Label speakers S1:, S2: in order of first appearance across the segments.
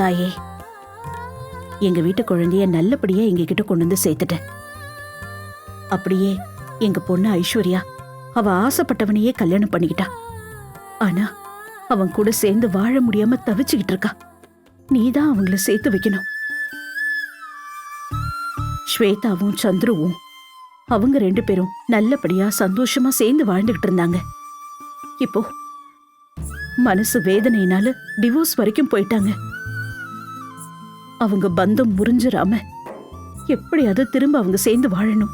S1: தாயே. எங்க வீட்டு குழந்தைய நல்லபடியா எங்க கிட்ட கொண்டு வந்து சேர்த்துட்ட. அப்படியே எங்க பொண்ணு ஐஸ்வர்யா அவ ஆசைப்பட்டவனையே கல்யாணம் பண்ணிக்கிட்டா. ஆனா அவன் கூட சேர்ந்து வாழ முடியாம தவிச்சுக்கிட்டு இருக்கா. நீதான் அவங்கள சேர்த்து வைக்கணும். ஸ்வேதாவும் சந்துருவும் அவங்க ரெண்டு பேரும் நல்லபடியா சந்தோஷமா சேர்ந்து வாழ்ந்துகிட்டு இருந்தாங்க. இப்போ மனசு வேதனையினால டிவோர்ஸ் வரைக்கும் போயிட்டாங்க. அவங்க பந்தம் முறிஞ்சிராம எப்படியாவது திரும்ப அவங்க சேர்ந்து வாழணும்?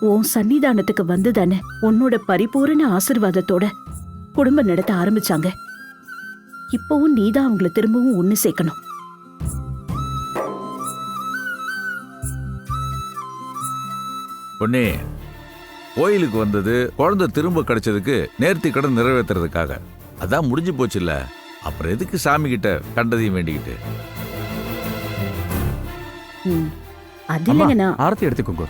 S1: உன் சன்னிதானத்துக்கு வந்து தானே உன்னோட பரிபூரண ஆசிர்வாதத்தோட குடும்பம் நடத்த ஆரம்பிச்சாங்க. இப்பவும் நீதான் அவங்கள திரும்பவும் ஒன்று சேர்க்கணும்.
S2: பொன்னே கோயிலுக்கு வந்தது குழந்தை திரும்ப கிடைச்சதுக்கு நேர்த்தி கடன் நிறைவேத்துறதுக்காக. அதான் முடிஞ்சு போச்சுல்ல? அப்புறம் எதுக்கு சாமி கிட்ட கண்டதையும் வேண்டிக்கிட்டு?
S1: ம். அது இல்லைங்கண்ணா.
S3: ஆரத்தி எடுத்துக்கோங்க.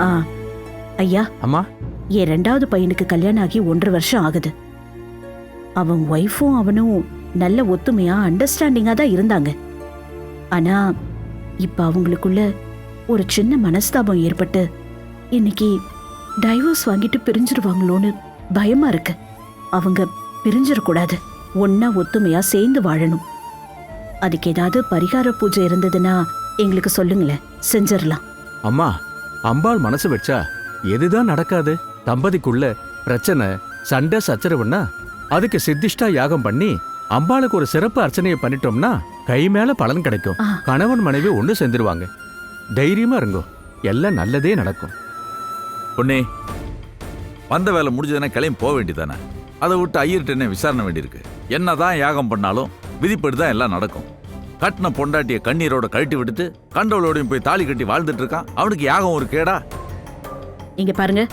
S1: ஆ ஐயா.
S3: அம்மா.
S1: என் ரெண்டாவது பையனுக்கு கல்யாணம் ஆகி ஒன்றரை வருஷம் ஆகுது. அவன் ஒய்ஃபும் அவனும் நல்ல ஒத்துமையா அண்டர்ஸ்டாண்டிங்காக தான் இருந்தாங்க. ஆனா இப்ப அவங்களுக்குள்ள ஒரு சின்ன மனஸ்தாபம் ஏற்பட்டு இன்னைக்கு டைவர்ஸ் வாங்கிட்டு பிரிஞ்சிருவாங்களோன்னு பயமா இருக்கு. அவங்க பிரிஞ்சிடக்கூடாது. ஒன்னா ஒத்துமையா சேர்ந்து வாழணும். அதுக்கு ஏதாவது பரிகார பூஜை இருந்ததுன்னா எங்களுக்கு சொல்லுங்களேன். செஞ்சிடலாம்.
S3: அம்மா அம்பாள் மனசு வச்சா எதுதான் நடக்காது? தம்பதிக்குள்ள பிரச்சனை சண்டை சச்சரவுன்னா அதுக்கு சித்திஷ்டா யாகம் பண்ணி அம்பாளுக்கு ஒரு சிறப்பு அர்ச்சனையை பண்ணிட்டோம்னா கை மேல பலன் கிடைக்கும். கணவன் மனைவி ஒண்ணு சேர்ந்துருவாங்க. தைரியமா இருங்கோ. எல்லாம் நல்லதே நடக்கும்.
S2: பொன்னே வந்த வேலை முடிஞ்சதுன்னா கிளம்பி போக வேண்டியதானே அதை விட்டு ஐயர்கிட்ட என்ன விசாரணை வேண்டியிருக்கு? என்னதான் யாகம் பண்ணாலும் விதிப்படி தான் எல்லாம் நடக்கும். கட்டின பொண்டாட்டிய கண்ணீரோட கழட்டி விட்டுட்டு கண்டவளோடையும் போய் தாலி கட்டி வாழ்ந்துட்டு இருக்கான். அவனுக்கு யாகம் ஒரு கேடா?
S1: இங்க பாருங்க.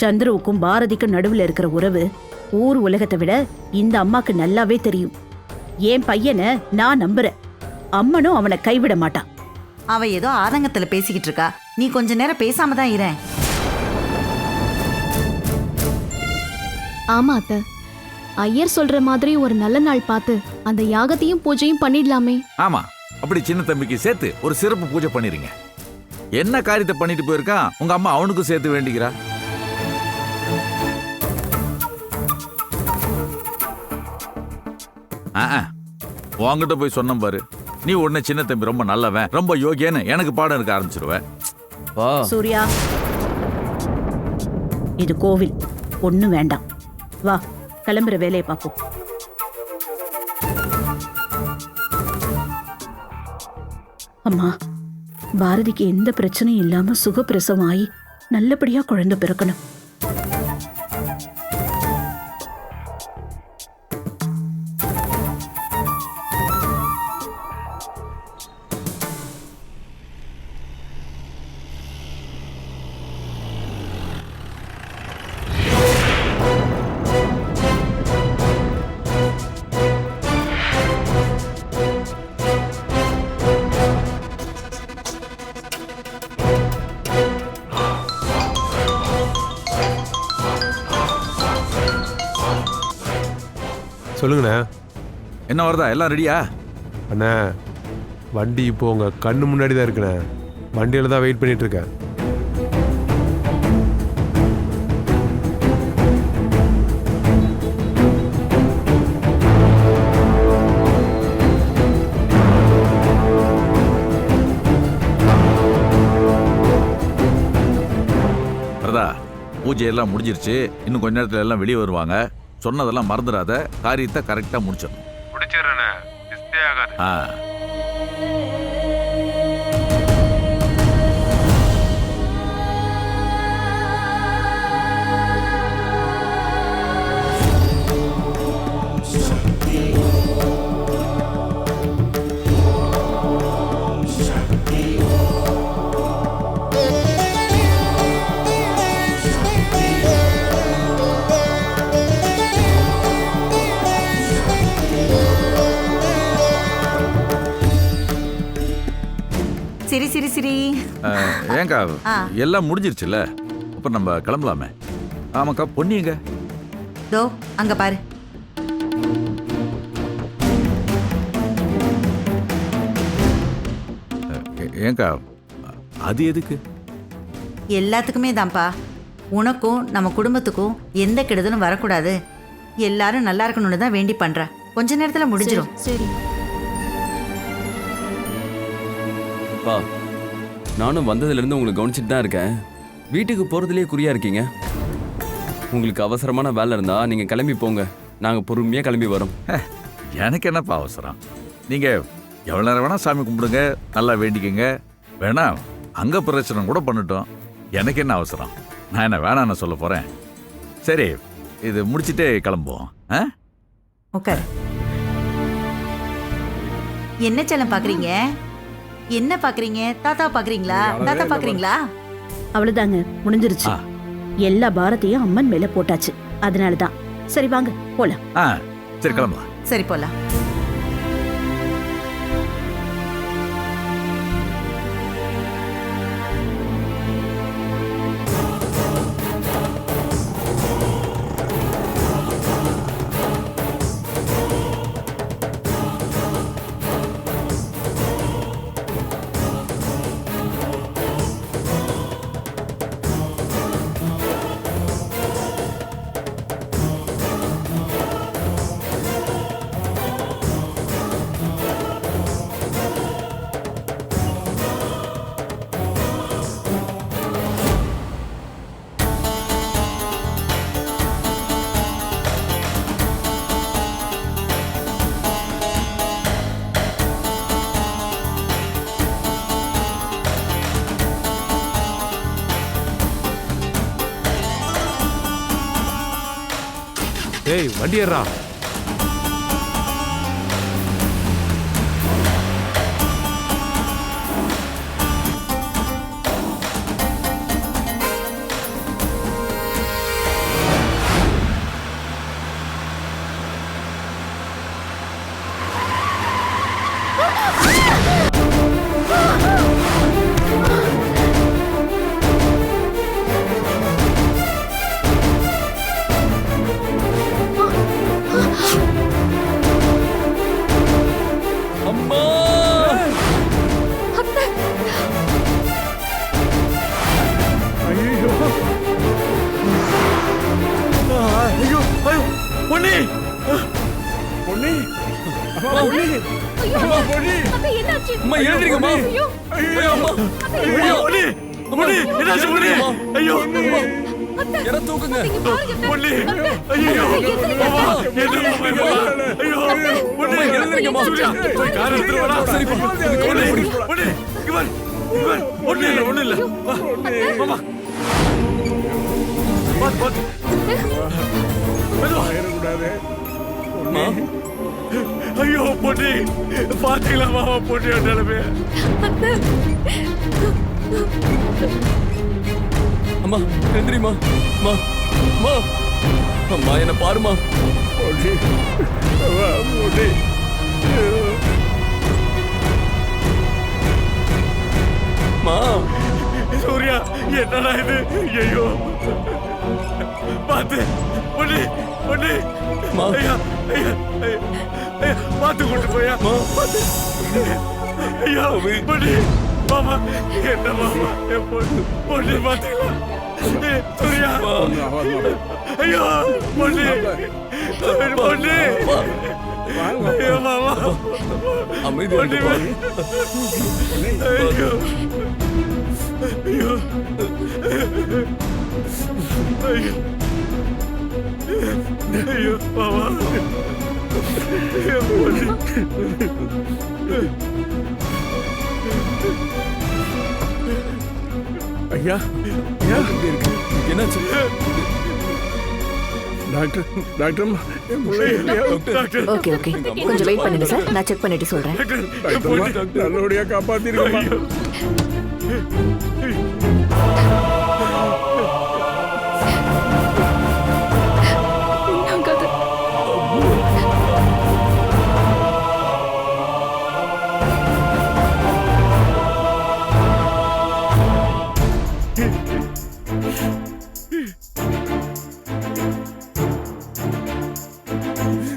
S1: சந்திரவுக்கும் பாரதிக்கும் நடுவுல இருக்கிற உறவு ஊர் உலகத்தை விட இந்த அம்மாக்கு நல்லாவே தெரியும். என் பையனை நான் நம்புறேன் அம்மனும் அவனை கைவிட மாட்டான்.
S4: அவ ஏதோ ஆதங்கத்துல பேசிக்கிட்டு இருக்கா. நீ கொஞ்ச நேரம் பேசாம தான் இரேன்
S5: ஆமா அத்த. ஐயர் சொல்ற மாதிரி ஒரு நல்ல நாள் பார்த்து அந்த யாகத்தையும் பூஜையும் பண்ணிடலாமே.
S2: ஆமா அப்படி சின்ன தம்பிக்கு சேர்த்து ஒரு சிறப்பு பூஜை பண்ணிருங்க. என்ன காரியத்தை பண்ணிட்டு போயிருக்கான்? உங்க அம்மா அவனுக்கும் சேர்த்து வேண்டிக்கிறா. உங்ககிட்ட போய் சொன்ன பாரு. நீ உடனே சின்ன தம்பி ரொம்ப நல்லவன் ரொம்ப யோகியன்னு எனக்கு பாடம் இருக்க ஆரம்பிச்சிருவேன்
S1: சூர்யா. இது கோவில். ஒண்ணு வேண்டாம். வா கிளம்புற வேலையை பார்ப்போம். அம்மா பாரதிக்கு எந்த பிரச்சனையும் இல்லாம சுகப்பிரசவம் ஆகி நல்லபடியா குழந்தை பிறக்கணும்.
S6: சொல்லுங்கண்ணே.
S2: என்ன வருதா? எல்லாம் ரெடியா
S6: அண்ணா வண்டி இப்போ உங்கள் கண்ணு முன்னாடி தான் இருக்குண்ணே. வண்டியில் தான் வெயிட் பண்ணிகிட்ருக்கேன் இருக்கேன்.
S7: வரதா எல்லாம் முடிஞ்சிருச்சு. இன்னும் கொஞ்ச நேரத்தில் எல்லாம் வெளியே வருவாங்க. சொன்னதெல்லாம் மறந்துடாத காரியத்தை கரெக்டா முடிச்சிடணும்.
S8: முடிச்சிடுறேண்ணே ஆகாது.
S7: ஆ. ஏங்கா
S4: ஆ.
S7: எல்லாம் முடிஞ்சிருச்சுல்ல? அப்ப நம்ம கிளம்பலாமே. ஆமாக்கா பொன்னிங்க
S4: தோ அங்க பாரு.
S7: ஏங்கா அது எதுக்கு?
S4: எல்லாத்துக்குமே தான்ப்பா. உனக்கும் நம்ம குடும்பத்துக்கும் எந்த கெடுதலும் வரக்கூடாது. எல்லாரும் நல்லா இருக்கணும்னு தான் வேண்டி பண்ற. கொஞ்ச நேரத்துல முடிஞ்சிடும்
S5: சரி.
S9: பா நானும் வந்ததுலேருந்து உங்களை கவனிச்சிட்டு தான் இருக்கேன். வீட்டுக்கு போகிறதுலேயே குறியா இருக்கீங்க. உங்களுக்கு அவசரமான வேலை இருந்தா நீங்கள் கிளம்பி போங்க. நாங்கள் பொறுமையாக கிளம்பி வரோம்.
S7: எனக்கு என்னப்பா அவசரம்? நீங்க எவ்வளவு நேரம் வேணா சாமி கும்பிடுங்க நல்லா வேண்டிக்கங்க. வேணா அங்க பிரச்சனை கூட பண்ணட்டும். எனக்கு என்ன அவசரம்? நான் என்ன வேணான்னு சொல்ல போறேன். சரி இது முடிச்சிட்டே கிளம்புவோம். ஆ?
S4: உட்கார். என்ன செல்லம் பாக்குறீங்க? என்ன பாக்குறீங்க? தாத்தா பாக்குறீங்களா? தாத்தா பாக்குறீங்களா?
S1: அவ்வளவுதாங்க முடிஞ்சிருச்சு. எல்லா பாரத்தையும் அம்மன் மேல போட்டாச்சு. அதனாலதான். சரி வாங்க போலாம்.
S7: ஆ சரி கிளம்பலாம்.
S4: சரி போலாம்.
S8: ஏய்
S7: வண்டியர்றா என்னாச்சு பொன்னி ஐயோ
S9: யாரா தூக்குங்க
S7: பொன்னி ஐயோ அம்மா, என்ன அம்மா, ஐயோ பொன்னி
S9: அம்மா, எழுந்திருங்கம்மா.
S7: சூர்யா, போய் கார் வாடா. ஒண்ணு இல்ல ஒண்ணு இல்ல வா மாமா பாத்து பாத்து மெதுவா
S9: அம்மா
S7: ஐயோ பொன்னி பாத்தீங்களா மாமா பொன்னியோட நிலைமை
S9: அம்மா எழுந்திரிம்மா அம்மா அம்மா. அம்மா என்ன பாருமா அம்மா.
S7: சூர்யா என்னடா இது? ஐயோ. பொன்னி பொன்னி
S9: அம்மா.
S7: ஐயா ஐயா ஐயா, பாத்து கொண்டு போயா. பாத்து. ஐயா பொன்னி மாமா என்ன மாமா என் பொண்ணு பொண்ணு பாத்தீங்களா சூர்யா ஐயோ பொண்ணு பொண்ணு ஐயோ மாமா
S9: அமைதியா இருங்கப்பா.
S7: ஐயோ ஐயோ ஐயோ மாமா பொண்ணு
S9: என்னாச்சு
S10: doctor doctor?
S7: Doctor.
S11: Okay okay. கொஞ்சம் வெயிட் பண்ணுங்க சார். நான் செக் பண்ணிட்டு சொல்றேன்.
S10: நல்லபடியா காப்பாத்திருக்கோம்மா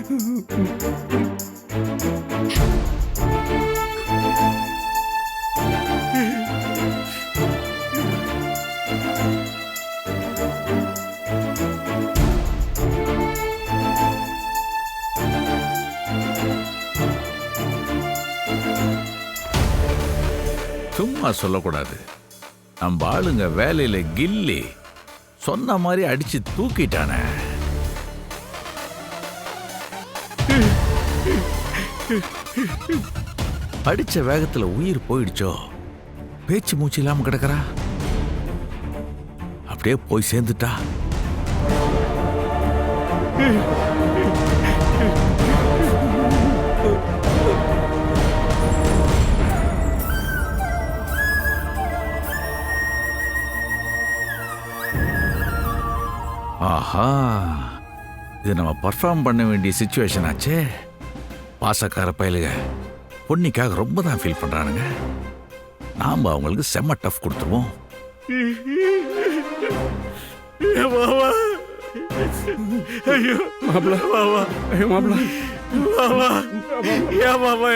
S2: சும்மா சொல்லக்கூடாது. நம்ம ஆளுங்க வேலையில கில்லி. சொன்ன மாதிரி அடிச்சு தூக்கிட்டானே. அடிச்ச வேகத்துல உயிர் போயிடுச்சோ? பேச்சு மூச்சு இல்லாம கிடக்குறா? அப்படியே போய் சேர்ந்துட்டா? ஆஹா இது நம்ம பர்ஃபார்ம் பண்ண வேண்டிய சுச்சுவேஷன் ஆச்சே. பாசக்கார பயலுக பொன்னிக்காக ரொம்ப தான் ஃபீல் பண்றானுங்க. நாம அவங்களுக்கு செம்ம டஃப் கொடுத்துருவோம்.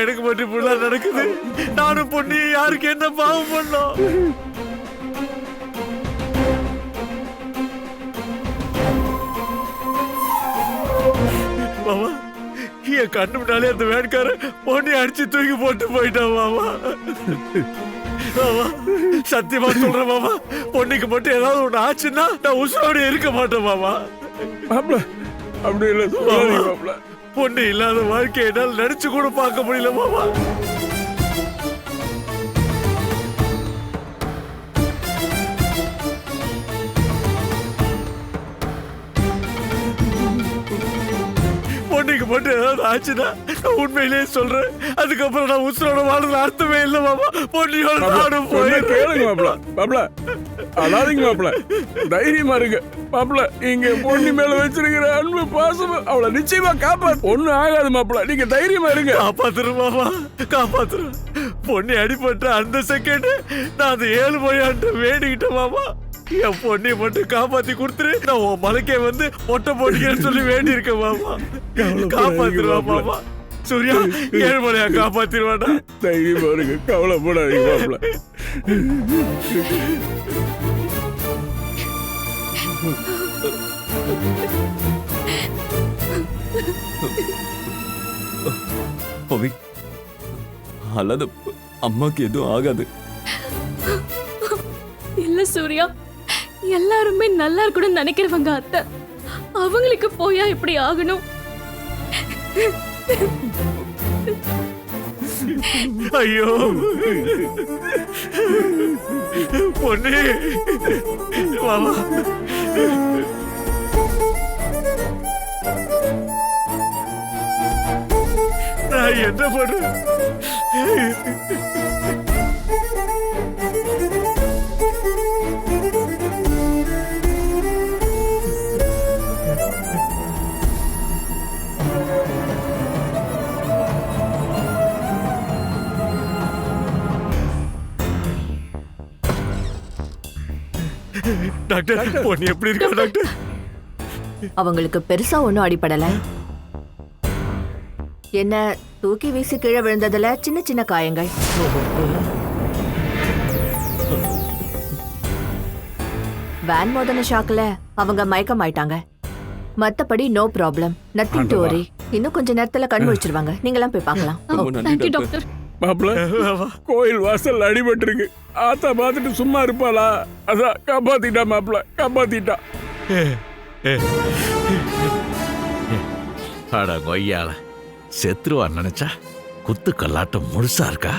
S7: எனக்கு மட்டும் இப்படிலாம் நடக்குது. நானும் பொண்ணு யாருக்கு என்ன பாவம் பண்ணோம்? என் கண்ணு முன்னாலே அந்த வேட்கார பொண்ணை அடிச்சு தூக்கி போட்டு போயிட்டான் மாமா. சத்தியமா சொல்றேன் மாமா. பொண்ணுக்கு மட்டும் ஏதாவது ஒண்ணு ஆச்சுன்னா நான் உசுரோட இருக்க மாட்டேன் மாமா.
S10: அப்படி இல்லை மாப்பிள்ள
S7: பொண்ணு இல்லாத வாழ்க்கை என்னால் நினைச்சு கூட பார்க்க முடியல மாமா. மட்டும் ஏதாவது ஆச்சுன்னா நான் உண்மையிலேயே சொல்றேன். அதுக்கப்புறம் நான் உசுரோட வாழ்றது அர்த்தமே இல்லை மாமா. பொண்ணியோட நானும்
S10: கேளுங்க மாப்பிள்ள மாப்பிள்ள அழாதீங்க மாப்பிள்ள தைரியமா இருங்க. மாப்பிள்ள இங்க பொண்ணு மேல வச்சிருக்கிற அன்பு பாசம் அவளை நிச்சயமா காப்பாத்து ஒண்ணும் ஆகாது மாப்பிள்ள நீங்க தைரியமா இருங்க.
S7: காப்பாத்துரு மாமா. காப்பாத்துரு. பொண்ணு அடிபட்ட அந்த செகண்ட் நான் அந்த ஏழு மொழியான்ட்டு வேண்டிக்கிட்டேன் மாமா. என் பொண்ணை மட்டும் காப்பாத்தி கொடுத்துரு. நான் உன் மலைக்கே வந்து மொட்டை போட்டிக்கிறேன்னு சொல்லி வேண்டி இருக்கேன் மாமா காப்பாத்துருவா மாமா. சூர்யா ஏழு மலையா காப்பாத்திருவாடா.
S10: தைரியமா இருங்க கவலைப்படாதீங்க மாப்பிள்ள.
S9: பவி அல்லது அம்மாக்கு எதுவும் ஆகாது.
S5: இல்ல சூர்யா. எல்லாருமே நல்லா இருக்கணும்னு நினைக்கிறவங்க அத்தை. அவங்களுக்கு போயா இப்படி ஆகணும்?
S7: ஐயோ. பொண்ணு. வாமா நான் என்ன பண்றேன் டாக்டர் பொண்ணு எப்படி இருக்கா டாக்டர்.
S11: அவங்களுக்கு பெருசா ஒன்றும் அடிபடல. என்ன தூக்கி வீசி கீழே விழுந்ததுல சின்ன சின்ன காயங்கள். வேன் மோதன ஷாக்ல அவங்க மயக்கம் ஆயிட்டாங்க மத்தபடி no problem nothing to worry இன்னும் கொஞ்ச நேரத்துல கண் முழிச்சிருவாங்க. நீங்களாம் போய் பார்க்கலாம்.
S5: Thank you
S9: doctor
S5: doctor.
S10: மாப்பிள்ள கோயில் வாசல் அடிபட்டிருக்கு. ஆத்தா பார்த்துட்டு சும்மா இருப்பாளா? அதான் காப்பாத்திட்டா மாப்பிள்ள காப்பாத்திட்டா.
S7: அட கொய்யால செத்துருவான்னு நினைச்சா குத்து கல்லாட்டம் முழுசா இருக்கா?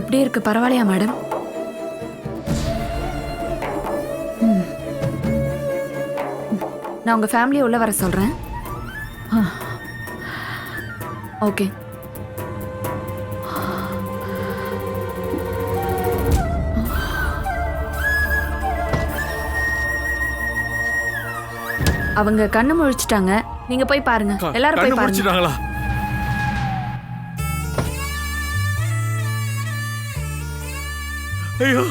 S12: எப்படி இருக்கு? பரவாயில்லையா மேடம்? நான் உங்க ஃபேமிலியை உள்ள வர சொல்றேன். ஓகே. அவங்க கண்ணு முழிச்சிட்டாங்க. நீங்க போய் பாருங்க. எல்லாரும் போய் பாருங்க.
S7: ஐயோ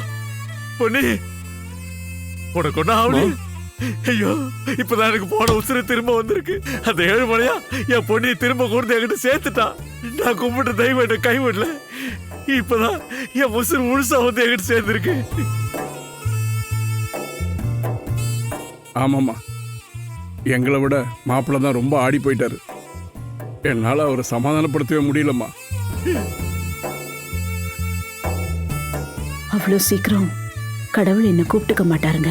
S7: பொன்னி. உனக்கு ஒன்னும் ஆகல ஐயோ இப்பதான் எனக்கு போன உசுறு திரும்ப வந்திருக்கு. அந்த ஏழு மணியா என் பொண்ணி திரும்ப கொண்டு என்கிட்ட சேர்த்துட்டான் நான் கும்பிட்டு தெய்வம் என்ன கைவிடல. இப்பதான் என் உசுறு முழுசா வந்து என்கிட்ட சேர்ந்திருக்கு.
S10: ஆமாம்மா. எங்களை விட மாப்பிள்ளை தான் ரொம்ப ஆடி போயிட்டாரு. என்னால் அவரை சமாதானப்படுத்தவே முடியலம்மா.
S1: அவ்வளோ சீக்கிரம் கடவுள் என்ன கூப்பிட்டுக்க மாட்டாருங்க.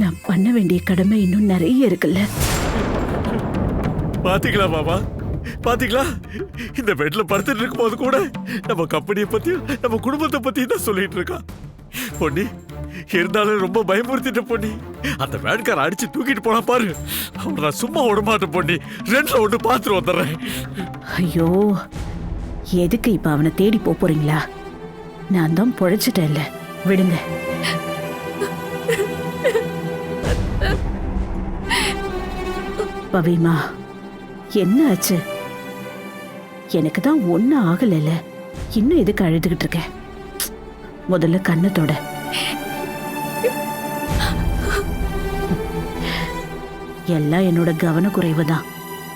S1: நான் பண்ண வேண்டிய கடமை இன்னும் நிறைய இருக்குல்ல.
S7: பாத்தீங்களா மாமா? பாத்தீங்களா? இந்த பெட்ல படுத்துட்டு இருக்கும் போது கூட நம்ம கம்பெனியை பத்தியும் நம்ம குடும்பத்தை பத்தியும் தான் சொல்லிட்டு இருக்கான் பொன்னி இருந்தாலும் ரொம்ப பயமுறுத்திட்ட பொன்னி. அந்த வேட்கார அடிச்சு தூக்கிட்டு போனா பாரு. அவனை நான் சும்மா விட மாட்டேன் பொன்னி. ரெண்டுல ஒன்று பார்த்துட்டு வந்துடுறேன்.
S1: ஐயோ எதுக்கு இப்ப அவனை தேடி போறீங்களா? நான் தான் பொழைச்சிட்டேன்ல. விடுங்க. பவிமா என்ன ஆச்சு? எனக்கு தான் ஒன்னும் ஆகலைல்ல இன்னும் எதுக்கு அழுதுகிட்டு இருக்கேன் முதல்ல கண்ணத்தோட எல்லாம் என்னோட கவனக்குறைவு தான்.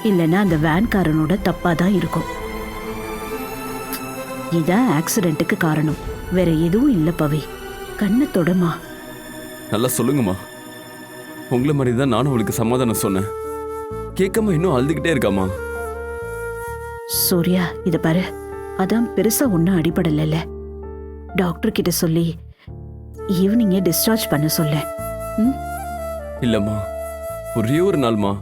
S1: இல்லைன்னா அந்த வேன்காரனோட தப்பாக தான் இருக்கும். இதான் ஆக்சிடென்ட்டுக்கு காரணம். வேற எதுவும் இல்ல பவி. கண்ணை தொடமா.
S9: நல்லா சொல்லுங்கம்மா. உங்களை மாதிரி தான் நானும் அவளுக்கு சமாதானம் சொன்னேன். கேட்காம இன்னும் அழுதுகிட்டே இருக்காம்மா.
S1: சூர்யா இத பாரு. அதான் பெருசா ஒன்றும் அடிபடலைல்ல. டாக்டர் கிட்ட சொல்லி ஈவினிங்கே டிஸ்சார்ஜ் பண்ண சொல்ல ம்?
S9: இல்லம்மா. ஒரே ஒரு நாள்மா.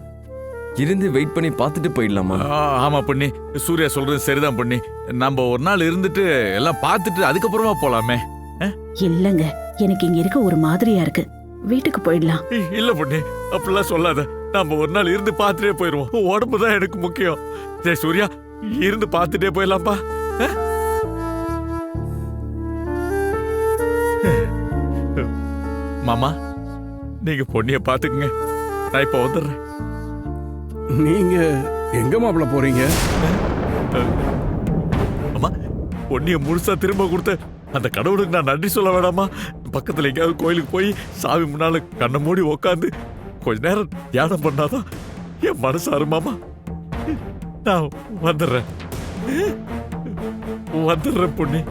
S9: இருந்து வெயிட் பண்ணி பார்த்துட்டு போயிடலாமா?
S7: ஆமா பொன்னி. சூர்யா சொல்றது சரிதான் பொன்னி. நம்ம ஒரு நாள் இருந்துட்டு எல்லாம் பார்த்துட்டு அதுக்கப்புறமா போலாமே.
S1: இல்லைங்க எனக்கு இங்க இருக்க ஒரு மாதிரியா இருக்கு. வீட்டுக்கு போயிடலாம்.
S7: இல்ல பொண்ணு அப்படிலாம் சொல்லாத. நம்ம ஒரு நாள் இருந்து பார்த்துட்டே போயிருவோம். உன் உடம்பு தான் எனக்கு முக்கியம். ஜெய் சூர்யா இருந்து பார்த்துட்டே போயிடலாம்ப்பா? மாமா நீங்க பொண்ணிய பாத்துக்குங்க நான் இப்ப வந்துடுறேன்.
S10: நீங்க எங்க மாப்பிள்ள போறீங்க?
S7: அம்மா பொன்னிய முழுசா திரும்ப கொடுத்த அந்த கடவுளுக்கு நான் நன்றி சொல்ல வேணாமா? பக்கத்துல எங்கேயாவது கோயிலுக்கு போய் சாமி முன்னால கண்ணை மூடி உக்காந்து கொஞ்ச நேரம் தியானம் பண்ணாதான் என் மனசு அருமாமா? நான் வந்துடுறேன். வந்துடுறேன் பொன்னி.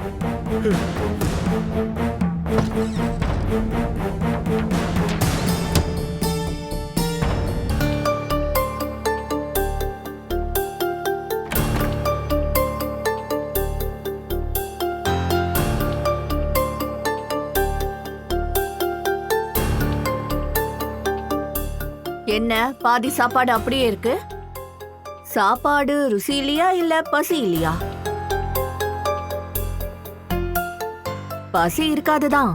S11: என்ன? பாதி சாப்பாடு அப்படியே இருக்கு? சாப்பாடு ருசி இல்லையா இல்ல பசி இல்லையா? பசி இருக்காதுதான்.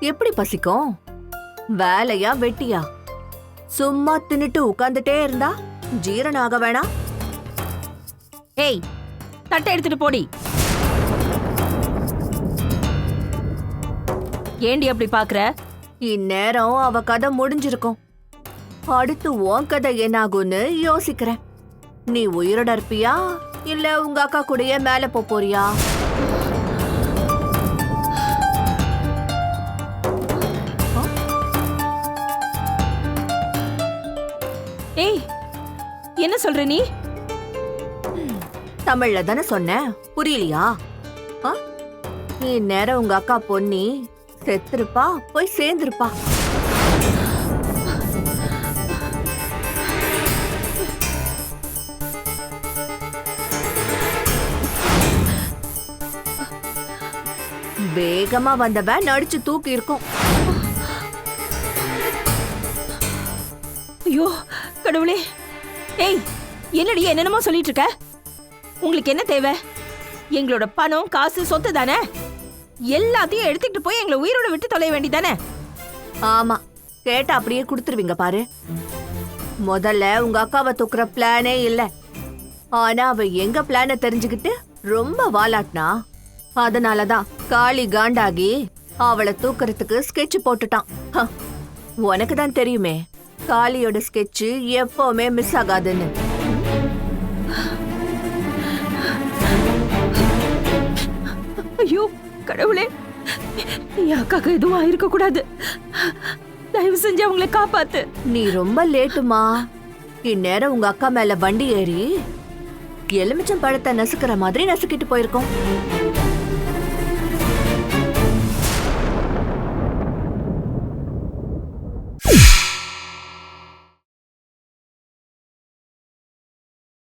S11: எப்படி பசிக்கும்? வேலையா வெட்டியா? சும்மா தின்னுட்டு உட்கார்ந்துட்டே இருந்தா ஜீரணம் ஆக வேணாம்
S13: ஏய் தட்டை எடுத்துட்டு போடி. ஏண்டி அப்படி பாக்குற?
S11: இந்நேரம் அவ கதை முடிஞ்சிருக்கும். அடுத்து உன் கதை என்னாகும்னு யோசிக்கிறேன். நீ உயிரோட இருப்பியா? இல்ல உங்க அக்கா கூடயே மேல போறியா?
S13: ஏய் என்ன சொல்ற நீ?
S11: தமிழ்ல தானே சொன்னேன் புரியலையா? ஆ? இந்நேரம் உங்க அக்கா பொன்னி செத்துருப்பா போய் சேர்ந்திருப்பா. வேகமா வந்தவன் நடிச்சு தூக்கி இருக்கும்.
S13: ஐயோ கடவுளே. ஏய் என்னடி என்னென்னமோ சொல்லிட்டு இருக்க உங்களுக்கு என்ன தேவை? எங்களோட பணம் காசு சொத்து தானே? எல்லாத்தையும் எடுத்துக்கிட்டு போய் எங்களை உயிரோட விட்டு தொலைய வேண்டியதானே?
S11: ஆமா கேட்டா அப்படியே கொடுத்துருவீங்க பாரு. முதல்ல உங்க அக்காவை தூக்குற பிளானே இல்ல. ஆனா அவ எங்க பிளான தெரிஞ்சுக்கிட்டு ரொம்ப வாலாட்டினா அதனாலதான் காளி காண்டாகி அவளை தூக்குறதுக்கு ஸ்கெட்ச் போட்டுட்டான். உனக்கு தான் தெரியுமே காளியோட ஸ்கெட்ச் எப்பவுமே மிஸ் ஆகாதுன்னு.
S13: ஐயோ கடவுளே என் அக்காக்கு எதுவும் ஆயிருக்க கூடாது தயவு செஞ்சு அவங்களை காப்பாத்து.
S11: நீ ரொம்ப லேட்டுமா. இந்நேரம் உங்க அக்கா மேல வண்டி ஏறி எலுமிச்சம் பழத்தை நசுக்கிற மாதிரி நசுக்கிட்டு போயிருக்கோம்.